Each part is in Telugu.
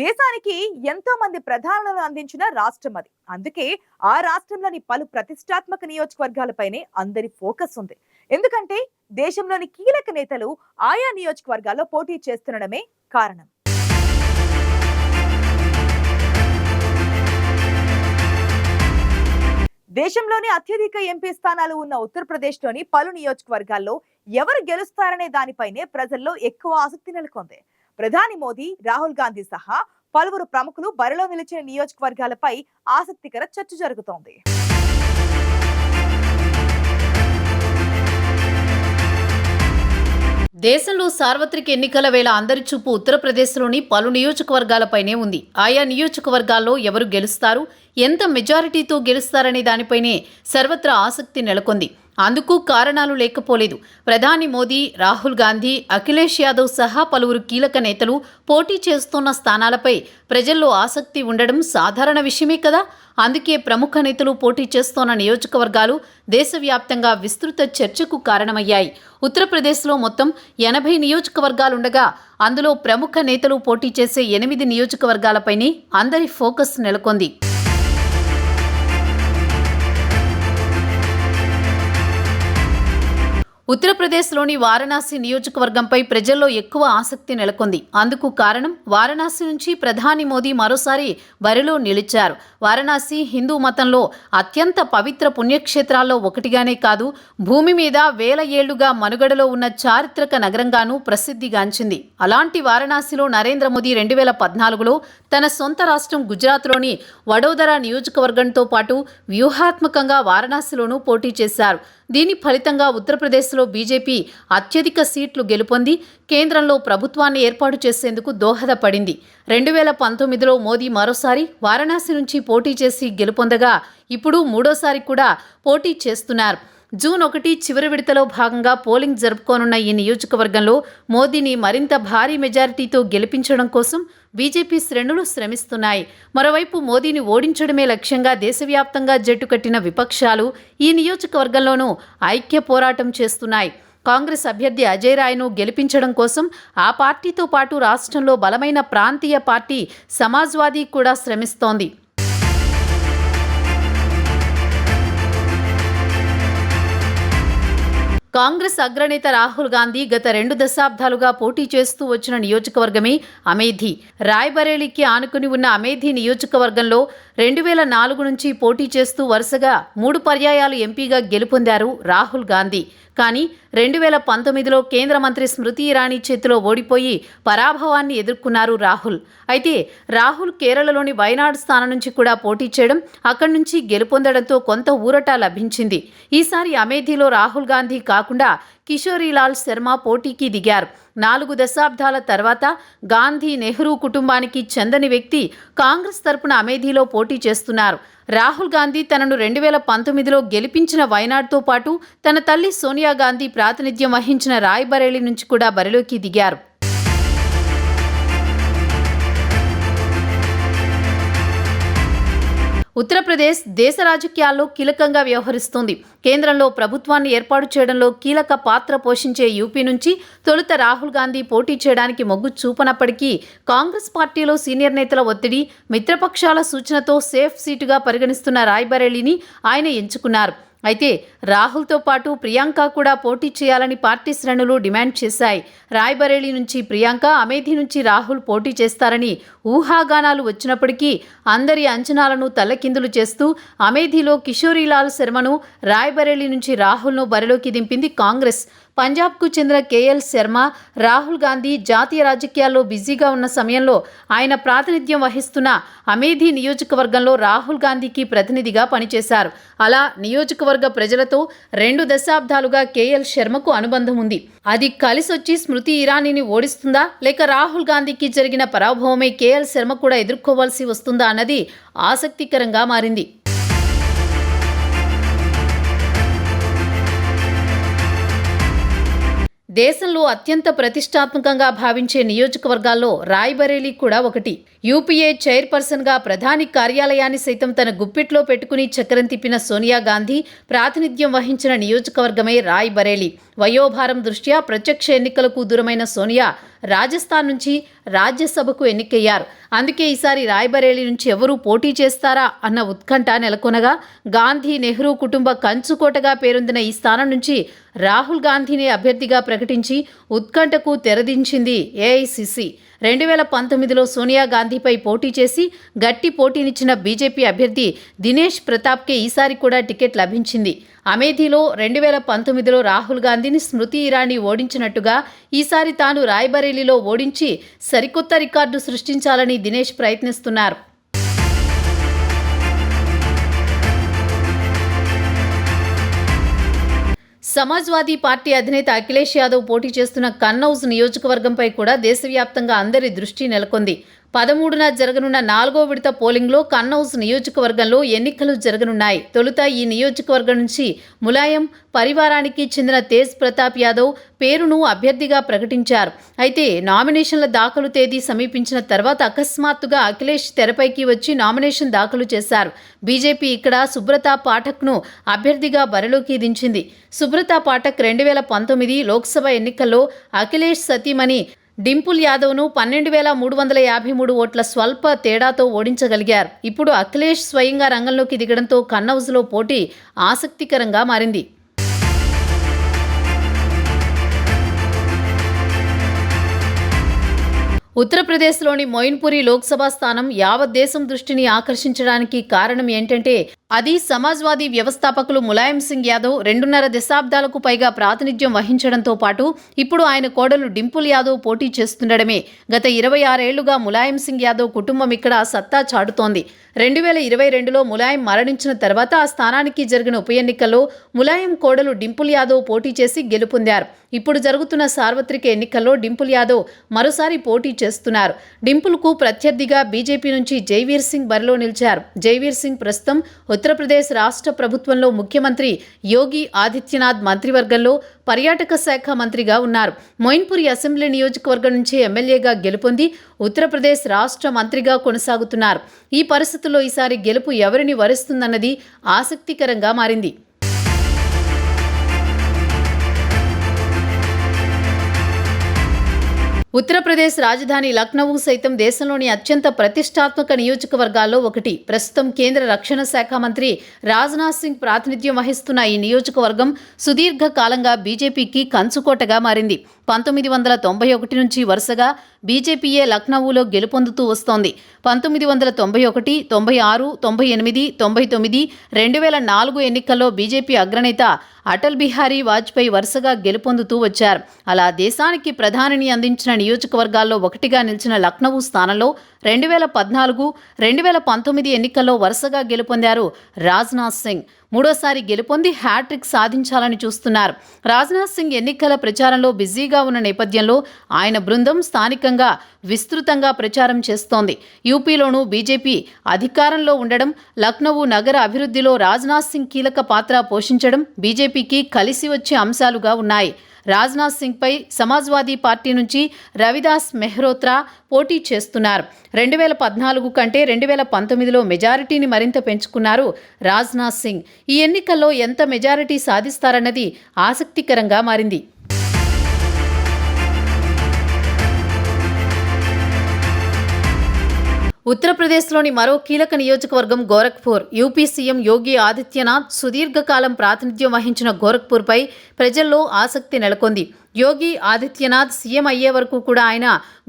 దేశానికి ఎంతో మంది ప్రధానులను అందించిన రాష్ట్రం అది. అందుకే ఆ రాష్ట్రంలోని పలు ప్రతిష్టాత్మక నియోజకవర్గాలపైనే అందరి ఫోకస్ ఉంది. ఎందుకంటే దేశంలోని కీలక నేతలు ఆయా నియోజకవర్గాల్లో పోటీ చేస్తుండడమే కారణం. దేశంలోని అత్యధిక ఎంపీ స్థానాలు ఉన్న ఉత్తరప్రదేశ్లోని పలు నియోజకవర్గాల్లో ఎవరు గెలుస్తారనే దానిపైనే ప్రజల్లో ఎక్కువ ఆసక్తి నెలకొంది. ప్రధాని మోదీ రాహుల్ గాంధీ సహా పలువురు ప్రముఖులు బరిలో నిలిచిన నియోజకవర్గాలపై ఆసక్తికర చర్చ జరుగుతోంది. దేశంలో సార్వత్రిక ఎన్నికల వేళ అందరి చూపు ఉత్తరప్రదేశ్లోని పలు నియోజకవర్గాలపైనే ఉంది. ఆయా నియోజకవర్గాల్లో ఎవరు గెలుస్తారు? ఎంత మెజారిటీతో గెలుస్తారనే దానిపైనే సర్వత్రా ఆసక్తి నెలకొంది. అందుకు కారణాలు లేకపోలేదు. ప్రధాని మోదీ రాహుల్ గాంధీ అఖిలేష్ యాదవ్ సహా పలువురు కీలక నేతలు పోటీ చేస్తున్న స్థానాలపై ప్రజల్లో ఆసక్తి ఉండడం సాధారణ విషయమే కదా? అందుకే ప్రముఖ నేతలు పోటీ చేస్తోన్న నియోజకవర్గాలు దేశవ్యాప్తంగా విస్తృత చర్చకు కారణమయ్యాయి. ఉత్తరప్రదేశ్లో మొత్తం ఎనభై నియోజకవర్గాలుండగా అందులో ప్రముఖ నేతలు పోటీ చేసే ఎనిమిది నియోజకవర్గాలపైనే అందరి ఫోకస్ నెలకొంది. ఉత్తరప్రదేశ్లోని వారణాసి నియోజకవర్గంపై ప్రజల్లో ఎక్కువ ఆసక్తి నెలకొంది. అందుకు కారణం వారణాసి నుంచి ప్రధాని మోదీ మరోసారి బరిలో నిలిచారు. వారణాసి హిందూ మతంలో అత్యంత పవిత్ర పుణ్యక్షేత్రాల్లో ఒకటిగానే కాదు భూమి మీద వేల ఏళ్ళుగా మనుగడలో ఉన్న చారిత్రక నగరంగానూ ప్రసిద్ధిగాంచింది అలాంటి వారణాసిలో నరేంద్ర మోదీ రెండు వేల పద్నాలుగులో తన సొంత రాష్ట్రం గుజరాత్లోని వడోదర నియోజకవర్గంతో పాటు వ్యూహాత్మకంగా వారణాసిలోనూ పోటీ చేశారు. దీని ఫలితంగా ఉత్తరప్రదేశ్ కాంగ్రెస్లో బీజేపీ అత్యధిక సీట్లు గెలుపొంది కేంద్రంలో ప్రభుత్వాన్ని ఏర్పాటు చేసేందుకు దోహదపడింది. రెండు వేల పంతొమ్మిదిలో మోదీ మరోసారి వారణాసి నుంచి పోటీ చేసి గెలుపొందగా ఇప్పుడు మూడోసారి కూడా పోటీ చేస్తున్నారు. జూన్ ఒకటి చివరి విడతలో భాగంగా పోలింగ్ జరుపుకోనున్న ఈ నియోజకవర్గంలో మోదీని మరింత భారీ మెజారిటీతో గెలిపించడం కోసం బీజేపీ శ్రేణులు శ్రమిస్తున్నాయి. మరోవైపు మోదీని ఓడించడమే లక్ష్యంగా దేశవ్యాప్తంగా జట్టు కట్టిన విపక్షాలు ఈ నియోజకవర్గంలోనూ ఐక్య పోరాటం చేస్తున్నాయి. కాంగ్రెస్ అభ్యర్థి అజయ్ రాయ్ను గెలిపించడం కోసం ఆ పార్టీతో పాటు రాష్ట్రంలో బలమైన ప్రాంతీయ పార్టీ సమాజ్వాదీ కూడా శ్రమిస్తోంది. కాంగ్రెస్ అగ్రనేత రాహుల్ గాంధీ గత రెండు దశాబ్దాలుగా పోటీ చేస్తూ వచ్చిన నియోజకవర్గమే అమేధి. రాయ్బరేలీకి ఆనుకుని ఉన్న అమేధి నియోజకవర్గంలో రెండు వేల నాలుగు నుంచి పోటీ చేస్తూ వరుసగా మూడు పర్యాయాలు ఎంపీగా గెలుపొందారు రాహుల్ గాంధీ. కానీ రెండు వేల పంతొమ్మిదిలో కేంద్ర మంత్రి స్మృతి ఇరానీ చేతిలో ఓడిపోయి పరాభవాన్ని ఎదుర్కొన్నారు రాహుల్. అయితే రాహుల్ కేరళలోని వయనాడ్ స్థానం నుంచి కూడా పోటీ చేయడం అక్కడి నుంచి గెలుపొందడంతో కొంత ఊరట లభించింది. ఈసారి అమేథీలో రాహుల్ గాంధీ కాకుండా కిషోరీలాల్ శర్మ పోటీకి దిగారు. నాలుగు దశాబ్దాల తర్వాత గాంధీ నెహ్రూ కుటుంబానికి చెందని వ్యక్తి కాంగ్రెస్ తరపున అమేథీలో పోటీ చేస్తున్నారు. రాహుల్ గాంధీ తనను రెండు వేల పంతొమ్మిదిలో గెలిపించిన వయనాడ్తో పాటు తన తల్లి సోనియా గాంధీ ప్రాతినిధ్యం వహించిన రాయ్బరేలీ నుంచి కూడా బరిలోకి దిగారు. ఉత్తరప్రదేశ్ దేశ రాజకీయాల్లో కీలకంగా వ్యవహరిస్తోంది. కేంద్రంలో ప్రభుత్వాన్ని ఏర్పాటు చేయడంలో కీలక పాత్ర పోషించే యూపీ నుంచి తొలుత రాహుల్ గాంధీ పోటీ చేయడానికి మొగ్గు చూపనప్పటికీ కాంగ్రెస్ పార్టీలో సీనియర్ నేతల ఒత్తిడి మిత్రపక్షాల సూచనతో సేఫ్ సీటుగా పరిగణిస్తున్న రాయ్బరేలీని ఆయన ఎంచుకున్నారు. అయితే రాహుల్తో పాటు ప్రియాంక కూడా పోటీ చేయాలని పార్టీ శ్రేణులు డిమాండ్ చేశాయి. రాయ్బరేలీ నుంచి ప్రియాంక అమేధి నుంచి రాహుల్ పోటీ చేస్తారని ఊహాగానాలు వచ్చినప్పటికీ అందరి అంచనాలను తల్లకిందులు చేస్తూ అమేధిలో కిషోరీలాల్ శర్మను రాయ్బరేలీ నుంచి రాహుల్ను బరిలోకి దింపింది కాంగ్రెస్. పంజాబ్కు చెందిన కేఎల్ శర్మ రాహుల్ గాంధీ జాతీయ రాజకీయాల్లో బిజీగా ఉన్న సమయంలో ఆయన ప్రాతినిధ్యం వహిస్తున్న అమేధి నియోజకవర్గంలో రాహుల్ గాంధీకి ప్రతినిధిగా పనిచేశారు. అలా నియోజకవర్గ ప్రజలతో రెండు దశాబ్దాలుగా కేఎల్ శర్మకు అనుబంధం ఉంది. అది కలిసొచ్చి స్మృతి ఇరానీని ఓడిస్తుందా? లేక రాహుల్ గాంధీకి జరిగిన పరాభవమే కేఎల్ శర్మ కూడా ఎదుర్కోవాల్సి వస్తుందా అన్నది ఆసక్తికరంగా మారింది. దేశంలో అత్యంత ప్రతిష్టాత్మకంగా భావించే నియోజకవర్గాల్లో రాయ్బరేలీ కూడా ఒకటి. యూపీఏ చైర్పర్సన్గా ప్రధాని కార్యాలయాన్ని సైతం తన గుప్పిట్లో పెట్టుకుని చక్రం తిప్పిన సోనియా గాంధీ ప్రాతినిధ్యం వహించిన నియోజకవర్గమే రాయ్బరేలీ. వయోభారం దృష్ట్యా ప్రత్యక్ష ఎన్నికలకు దూరమైన సోనియా రాజస్థాన్ నుంచి రాజ్యసభకు ఎన్నికయ్యారు. అందుకే ఈసారి రాయ్బరేలీ నుంచి ఎవరూ పోటీ చేస్తారా అన్న ఉత్కంఠ నెలకొనగా గాంధీ నెహ్రూ కుటుంబ కంచుకోటగా పేరొందిన ఈ స్థానం నుంచి రాహుల్ గాంధీని అభ్యర్థిగా ప్రకటించి ఉత్కంఠకు తెరదించింది ఏఐసిసి రెండు వేల పంతొమ్మిదిలో సోనియా గాంధీపై పోటీ చేసి గట్టి పోటీనిచ్చిన బీజేపీ అభ్యర్థి దినేష్ ప్రతాప్కే ఈసారి కూడా టికెట్ లభించింది. అమేథీలో రెండు వేల పంతొమ్మిదిలో రాహుల్ గాంధీని స్మృతి ఇరానీ ఓడించినట్టుగా ఈసారి తాను రాయ్బరేలీలో ఓడించి సరికొత్త రికార్డు సృష్టించాలని దినేష్ ప్రయత్నిస్తున్నారు. సమాజ్వాదీ పార్టీ అధినేత అఖిలేష్ యాదవ్ పోటీ చేస్తున్న కన్నౌజ్ నియోజకవర్గంపై కూడా దేశవ్యాప్తంగా అందరి దృష్టి నెలకొంది. పదమూడున జరగనున్న నాలుగో విడత పోలింగ్లో కన్నౌజ్ నియోజకవర్గంలో ఎన్నికలు జరగనున్నాయి. తొలుత ఈ నియోజకవర్గం నుంచి ములాయం పరివారానికి చెందిన తేజ్ ప్రతాప్ యాదవ్ పేరును అభ్యర్థిగా ప్రకటించారు. అయితే నామినేషన్ల దాఖలు తేదీ సమీపించిన తర్వాత అకస్మాత్తుగా అఖిలేష్ తెరపైకి వచ్చి నామినేషన్ దాఖలు చేశారు. బీజేపీ ఇక్కడ సుబ్రత పాఠక్ను అభ్యర్థిగా బరిలోకి దించింది. సుబ్రత పాఠక్ రెండు వేల పంతొమ్మిది లోక్సభ ఎన్నికల్లో అఖిలేష్ సతీమణి డింపుల్ యాదవ్ను పన్నెండు వేల మూడు వందల యాభై మూడు ఓట్ల స్వల్ప తేడాతో ఓడించగలిగారు. ఇప్పుడు అఖిలేష్ స్వయంగా రంగంలోకి దిగడంతో కన్నౌజ్లో పోటీ ఆసక్తికరంగా మారింది. ఉత్తరప్రదేశ్లోని మొయిన్పురి లోక్సభ స్థానం యావత్ దేశం దృష్టిని ఆకర్షించడానికి కారణం ఏంటంటే అది సమాజ్వాదీ వ్యవస్థాపకులు ములాయం సింగ్ యాదవ్ రెండున్నర దశాబ్దాలకు పైగా ప్రాతినిధ్యం వహించడంతో పాటు ఇప్పుడు ఆయన కోడలు డింపుల్ యాదవ్ పోటీ చేస్తుండడమే. గత ఇరవై ఆరేళ్ళుగా ములాయం సింగ్ యాదవ్ కుటుంబం ఇక్కడ సత్తా చాటుతోంది. రెండు వేల ఇరవై రెండులో ములాయం మరణించిన తర్వాత ఆ స్థానానికి జరిగిన ఉప ఎన్నికల్లో ములాయం కోడలు డింపుల్ యాదవ్ పోటీ చేసి గెలుపొందారు. ఇప్పుడు జరుగుతున్న సార్వత్రిక ఎన్నికల్లో డింపుల్ యాదవ్ మరోసారి పోటీ చేస్తున్నారు. డింపుల్కు ప్రత్యర్థిగా బీజేపీ నుంచి జైవీర్ సింగ్ బరిలో నిలిచారు. జైవీర్ సింగ్ ప్రస్తుతం ఉత్తరప్రదేశ్ రాష్ట్ర ప్రభుత్వంలో ముఖ్యమంత్రి యోగి ఆదిత్యనాథ్ మంత్రివర్గంలో పర్యాటక శాఖ మంత్రిగా ఉన్నారు. మొయిన్పురి అసెంబ్లీ నియోజకవర్గం నుంచి ఎమ్మెల్యేగా గెలుపొంది ఉత్తరప్రదేశ్ రాష్ట్ర మంత్రిగా కొనసాగుతున్నారు. ఈ పరిస్థితుల్లో ఈసారి గెలుపు ఎవరిని వరిస్తుందన్నది ఆసక్తికరంగా మారింది. ఉత్తరప్రదేశ్ రాజధాని లక్నవూ సైతం దేశంలోని అత్యంత ప్రతిష్టాత్మక నియోజకవర్గాల్లో ఒకటి. ప్రస్తుతం కేంద్ర రక్షణ శాఖ మంత్రి రాజ్నాథ్ సింగ్ ప్రాతినిధ్యం వహిస్తున్న ఈ నియోజకవర్గం సుదీర్ఘ కాలంగా బీజేపీకి కంచుకోటగా మారింది. పంతొమ్మిది వందల తొంభై ఒకటి నుంచి వరుసగా బీజేపీయే లక్నవూలో గెలుపొందుతూ వస్తోంది. పంతొమ్మిది వందల తొంభై ఒకటి తొంభై ఆరు తొంభై ఎనిమిది తొంభై తొమ్మిది రెండు వేల నాలుగు ఎన్నికల్లో బీజేపీ అగ్రనేత అటల్ బిహారీ వాజ్పేయి వరుసగా గెలుపొందుతూ వచ్చారు. అలా దేశానికి ప్రధానిని అందించిన నియోజకవర్గాల్లో ఒకటిగా నిలిచిన లక్నవూ స్థానంలో రెండు వేల పద్నాలుగు రెండు వేల పంతొమ్మిది ఎన్నికల్లో వరుసగా గెలుపొందారు రాజ్నాథ్ సింగ్. మూడోసారి గెలుపొంది హ్యాట్రిక్ సాధించాలని చూస్తున్నారు. రాజ్నాథ్ సింగ్ ఎన్నికల ప్రచారంలో బిజీగా ఉన్న నేపథ్యంలో ఆయన బృందం స్థానికంగా విస్తృతంగా ప్రచారం చేస్తోంది. యూపీలోనూ బీజేపీ అధికారంలో ఉండడం లక్నవూ నగర అభివృద్ధిలో రాజ్నాథ్ సింగ్ కీలక పాత్ర పోషించడం బీజేపీకి కలిసి వచ్చే అంశాలుగా ఉన్నాయి. రాజ్నాథ్ సింగ్పై సమాజ్వాదీ పార్టీ నుంచి రవిదాస్ మెహ్రోత్రా పోటీ చేస్తున్నారు. రెండు వేల పద్నాలుగు కంటే రెండు వేల పంతొమ్మిదిలో మెజారిటీని మరింత పెంచుకున్నారు రాజ్నాథ్ సింగ్. ఈ ఎన్నికల్లో ఎంత మెజారిటీ సాధిస్తారన్నది ఆసక్తికరంగా మారింది. ఉత్తరప్రదేశ్లోని మరో కీలక నియోజకవర్గం గోరఖ్పూర్. యూపీ సీఎం యోగి ఆదిత్యనాథ్ సుదీర్ఘకాలం ప్రాతినిధ్యం వహించిన గోరఖ్పూర్పై ప్రజల్లో ఆసక్తి నెలకొంది. యోగి ఆదిత్యనాథ్ సీఎం అయ్యే వరకు కూడా ఆయన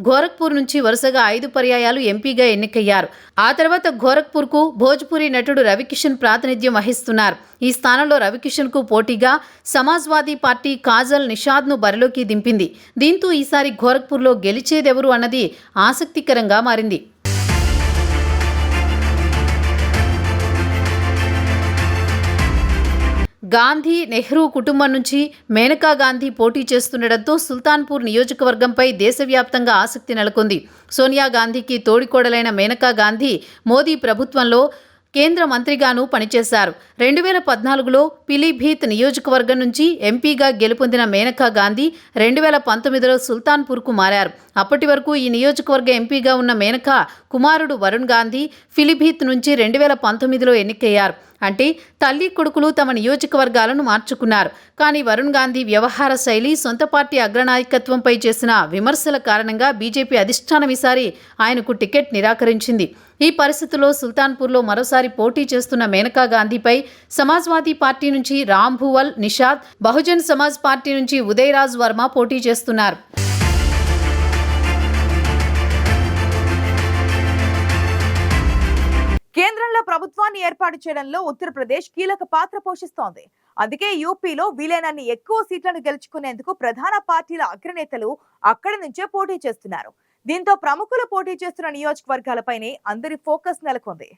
గోరఖ్పూర్ నుంచి వరుసగా ఐదు పర్యాయాలు ఎంపీగా ఎన్నికయ్యారు. ఆ తర్వాత గోరఖ్పూర్కు భోజ్పురి నటుడు రవికిషన్ ప్రాతినిధ్యం వహిస్తున్నారు. ఈ స్థానంలో రవికిషన్కు పోటీగా సమాజ్వాదీ పార్టీ కాజల్ నిషాద్ను బరిలోకి దింపింది. దీంతో ఈసారి గోరఖ్పూర్లో గెలిచేదెవరు అన్నది ఆసక్తికరంగా మారింది. గాంధీ నెహ్రూ కుటుంబం నుంచి మేనకా గాంధీ పోటీ చేస్తుండటంతో సుల్తాన్పూర్ నియోజకవర్గంపై దేశవ్యాప్తంగా ఆసక్తి నెలకొంది. సోనియా గాంధీకి తోడికోడలైన మేనకా గాంధీ మోదీ ప్రభుత్వంలో కేంద్ర మంత్రిగాను పనిచేశారు. రెండు వేల పద్నాలుగులో పిలీభీత్ నియోజకవర్గం నుంచి ఎంపీగా గెలుపొందిన మేనకా గాంధీ రెండు వేల పంతొమ్మిదిలో సుల్తాన్పూర్కు మారారు. అప్పటి వరకు ఈ నియోజకవర్గ ఎంపీగా ఉన్న మేనకా కుమారుడు వరుణ్ గాంధీ ఫిలిభీత్ నుంచి రెండు వేల పంతొమ్మిదిలో ఎన్నికయ్యారు. అంటే తల్లి కొడుకులు తమ నియోజకవర్గాలను మార్చుకున్నారు. కానీ వరుణ్ గాంధీ వ్యవహార శైలి సొంత పార్టీ అగ్రనాయకత్వంపై చేసిన విమర్శల కారణంగా బీజేపీ అధిష్టానం ఈసారి ఆయనకు టికెట్ నిరాకరించింది. ఈ పరిస్థితుల్లో సుల్తాన్పూర్లో మరోసారి పోటీ చేస్తున్న మేనకా గాంధీపై సమాజ్వాదీ పార్టీ నుంచి రామ్ భువల్ నిషాద్ బహుజన్ సమాజ్ పార్టీ నుంచి ఉదయరాజ్ వర్మ పోటీ చేస్తున్నారు. ప్రభుత్వాన్ని ఏర్పాటు చేయడంలో ఉత్తరప్రదేశ్ కీలక పాత్ర పోషిస్తోంది. అందుకే యూపీలో వీలైనన్ని ఎక్కువ సీట్లను గెలుచుకునేందుకు ప్రధాన పార్టీల అగ్రనేతలు అక్కడి నుంచే పోటీ చేస్తున్నారు. దీంతో ప్రముఖులు పోటీ చేస్తున్న నియోజకవర్గాలపైనే అందరి ఫోకస్ నెలకొంది.